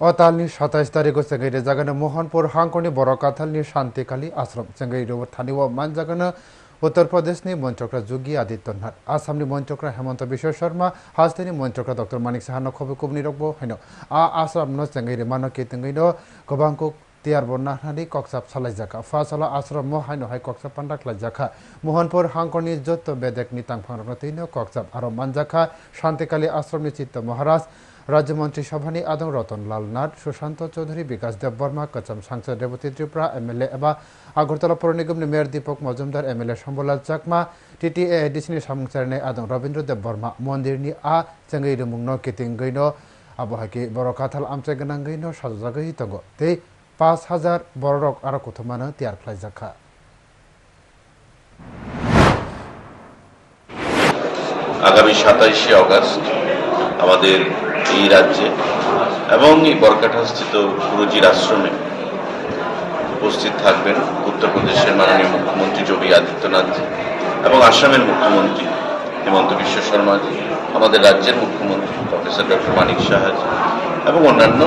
অতালনি সাতাইশ তারিখ চেঙ্গাইরে জাগানো মোহনপুর হাংকনি বড় কাথালনি শান্তিকালী আশ্রম। চেঙ্গাইরে ও মান জাগানো উত্তর প্রদেশনি মন্ত্রকরা যোগী আদিত্যনাথ। আসামনি মন্ত্রকরা হেমন্ত বিশ্ব শর্মা, হাজতেনি মন্ত্রকরা ডক্টর মানিক সাহানো খবর কুবনি রকব হেন। আ আশ্রম ন চেঙ্গাইরে মানো কে তেঙ্গাইন গবাংকুক তিয়ার বন্যাহানি কক্সাপ সালাই জাকা। ফাসল আশ্রম হাইন হাই কক্সাপ পান্ডাক লাই জাখা। মোহনপুর হাংকনি যত বেদেকনি তাংফাং রকনা তৈন কক্সাপ আরও মানজাখা শান্তিকালী আশ্রমনি চিত্ত মহারাজ। রাজ্যমন্ত্রী সভানি আদং রতন লাল নাথ, সুশান্ত চৌধুরী, বিকাশ দেব বর্মা কচম সাংসদ রেবতী ত্রিপুরা, এমএলএ এবা, আগরতলা পৌর নিগমনি mayor Dipak Majumdar, MLA Sambhulal Chakma, TTA এডিসিনি সামুংসারনে আদং রবীন্দ্র দেব বর্মা মন্দিরনি আ চেঙ্গৈ রুমুংনো কিতিং গৈনো আবহাকি বড় কাথাল আমচাই গোনাं গৈনো সাজাজাগৈ তঙ্গ। তৈ পাঁচ হাজার বড় রক আরও কোথমানো তিয়ার খাইজাখা আগামী সাতাইশে অগাস্ট আমাদের এই রাজ্যে এবং এই বরকাঠাস্থিত গুরুজির আশ্রমে উপস্থিত থাকবেন উত্তরপ্রদেশের মাননীয় মুখ্যমন্ত্রী যোগী আদিত্যনাথ এবং আসামের মুখ্যমন্ত্রী হিমন্ত বিশ্ব শর্মাজি আমাদের রাজ্যের মুখ্যমন্ত্রী প্রফেসর ডক্টর মানিক সাহাজি এবং অন্যান্য